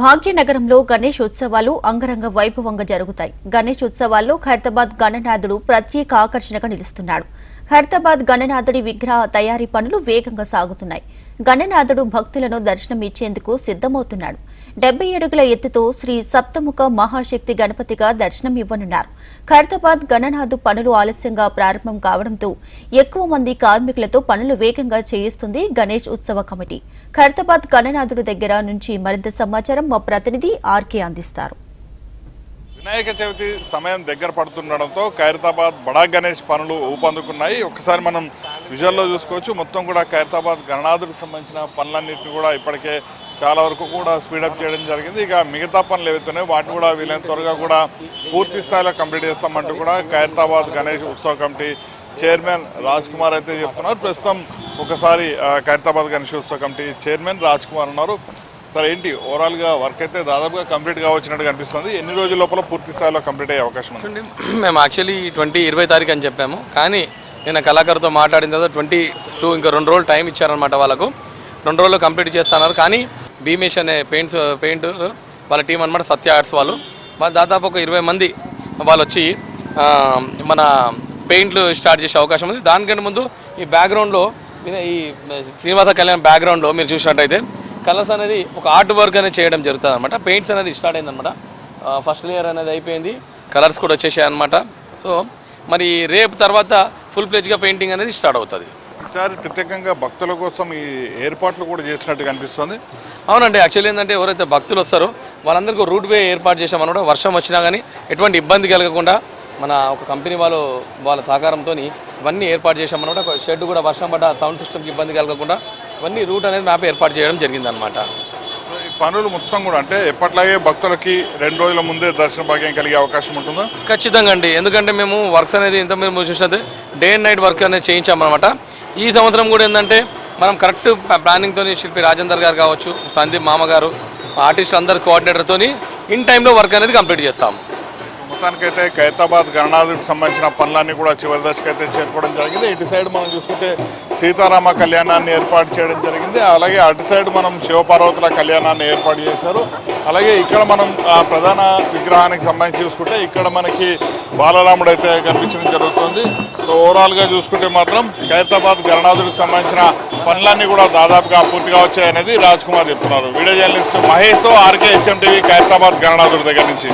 భాగ్యనగరంలో గణేష్ ఉత్సవాలు అంగరంగ వైభవంగా జరుగుతాయి. గణేష్ ఉత్సవాల్లో ఖైరతాబాద్ గణనాథుడు ప్రత్యేక ఆకర్షణగా నిలుస్తున్నాడు. ఖైరతాబాద్ గణనాథుడి విగ్రహ తయారీ పనులు వేగంగా సాగుతున్నాయి. గణనాథుడు భక్తులను దర్శనం ఇచ్చేందుకు సిద్దమవుతున్నాడు డెబ్బై అడుగుల ఎత్తుతో శ్రీ సప్తముఖ మహాశక్తి గణపతిగా దర్శనం ఇవ్వనున్నారు. ఖైరతాబాద్ గణనాథు పనులు ఆలస్యంగా ప్రారంభం కావడంతో ఎక్కువ మంది కార్మికులతో పనులు వేగంగా చేయిస్తుంది గణేష్ ఉత్సవ కమిటీ. ఖైరతాబాద్ గణనాథుడు దగ్గర నుంచి మరింత సమాచారం మా ప్రతినిధి ఆర్కే అందిస్తారు. వినాయక చవితి సమయం దగ్గర పడుతుండడంతో ఖైరతాబాద్ బడా గణేష్ పనులు ఊపందుకున్నాయి. ఒకసారి మనం విజువల్లో చూసుకోవచ్చు. మొత్తం కూడా ఖైరతాబాద్ గణనాథుడికి సంబంధించిన పనులన్నింటినీ కూడా ఇప్పటికే చాలా వరకు కూడా స్పీడప్ చేయడం జరిగింది. ఇక మిగతా పనులు ఏవైతున్నాయో వాటిని కూడా వీలైన త్వరగా కూడా పూర్తి స్థాయిలో కంప్లీట్ చేస్తామంటూ కూడా ఖైరతాబాద్ గణేష్ ఉత్సవ కమిటీ చైర్మన్ రాజ్ కుమార్ అయితే చెప్తున్నారు. ప్రస్తుతం ఒకసారి ఖైరతాబాద్ గణేష్ ఉత్సవ కమిటీ చైర్మన్ రాజ్ కుమార్ ఉన్నారు. సరే ఏంటి? ఓవరాల్గా వర్క్ అయితే దాదాపుగా కంప్లీట్గా వచ్చినట్టు కనిపిస్తుంది ఎన్ని రోజుల లోపల పూర్తి స్థాయిలో కంప్లీట్ అయ్యే అవకాశం ఉంది? మేము యాక్చువల్లీ ట్వంటీ ఇరవై తారీఖు అని చెప్పాము. కానీ నేను కళాకారుతో మాట్లాడిన తర్వాత ట్వంటీ టూ ఇంకా రెండు రోజులు టైం ఇచ్చారనమాట వాళ్ళకు. రెండు రోజులు కంప్లీట్ చేస్తున్నారు. కానీ భీమేష్ అనే పెయింట్స్ పెయింట్ వాళ్ళ టీం అనమాట సత్య ఆర్ట్స్ వాళ్ళు. వాళ్ళు దాదాపు ఒక ఇరవై మంది వాళ్ళు వచ్చి మన పెయింట్లు స్టార్ట్ చేసే అవకాశం ఉంది. దానికంటే ముందు ఈ బ్యాక్గ్రౌండ్లో ఈ శ్రీనివాస కళ్యాణ్ బ్యాక్గ్రౌండ్లో మీరు చూసినట్టయితే కలర్స్ అనేది ఒక ఆర్ట్ వర్క్ అనేది చేయడం జరుగుతుంది అనమాట పెయింట్స్ అనేది స్టార్ట్ అయిందనమాట ఫస్ట్ లేయర్ అనేది అయిపోయింది. కలర్స్ కూడా వచ్చేసాయి అనమాట సో మరి రేపు తర్వాత ఫుల్ ప్లేజ్గా పెయింటింగ్ అనేది స్టార్ట్ అవుతుంది. ఈసారి ప్రత్యేకంగా భక్తుల కోసం ఈ ఏర్పాట్లు కూడా చేసినట్టు కనిపిస్తుంది అవునండి యాక్చువల్లీ ఏంటంటే ఎవరైతే భక్తులు వస్తారో వాళ్ళందరికీ రూట్ వే ఏర్పాటు చేసామన్నమాట వర్షం వచ్చినా కానీ ఎటువంటి ఇబ్బంది కలగకుండా మన ఒక కంపెనీ వాళ్ళు వాళ్ళ సహకారంతో ఇవన్నీ ఏర్పాటు చేసామన్నమాట ఒక షెడ్ కూడా వర్షం పడ్డ సౌండ్ సిస్టమ్కి ఇబ్బంది కలగకుండా ఇవన్నీ రూట్ అనేది మ్యాప్ ఏర్పాటు చేయడం జరిగిందనమాట పనులు మొత్తం కూడా అంటే ఎప్పట్లాగే భక్తులకి రెండు రోజుల ముందే దర్శన భాగ్యం కలిగే అవకాశం ఉంటుందా? ఖచ్చితంగా అండి. ఎందుకంటే మేము వర్క్స్ అనేది ఇంత మేము చూసినది డే అండ్ నైట్ వర్క్ అనేది చేయించామన్నమాట. ఈ సంవత్సరం కూడా ఏంటంటే మనం కరెక్ట్ ప్లానింగ్తో శిల్పి రాజేందర్ గారు కావచ్చు సందీప్ మామ గారు ఆర్టిస్ట్ అందరు కోఆర్డినేటర్తో ఇన్ టైంలో వర్క్ అనేది కంప్లీట్ చేస్తాము. మొత్తానికైతే ఖైరతాబాద్ గణనాథుడికి సంబంధించిన పనులన్నీ కూడా చివరి దశకు అయితే చేరుకోవడం జరిగింది. ఇటు సైడ్ మనం చూసుకుంటే సీతారామ కళ్యాణాన్ని ఏర్పాటు చేయడం జరిగింది. అలాగే అటు సైడ్ మనం శివపార్వతుల కళ్యాణాన్ని ఏర్పాటు చేశారు. అలాగే ఇక్కడ మనం ప్రధాన విగ్రహానికి సంబంధించి చూసుకుంటే ఇక్కడ మనకి బాలరాముడు అయితే కనిపించడం జరుగుతుంది. సో ఓవరాల్గా చూసుకుంటే మాత్రం ఖైరతాబాద్ గణనాథుడికి సంబంధించిన పనులన్నీ కూడా దాదాపుగా పూర్తిగా వచ్చాయనేది రాజ్ కుమార్ చెప్తున్నారు. వీడియో జర్నలిస్ట్ మహేష్తో ఆర్కే హెచ్ఎం టీవీ ఖైరతాబాద్ గణనాథుడి దగ్గర నుంచి.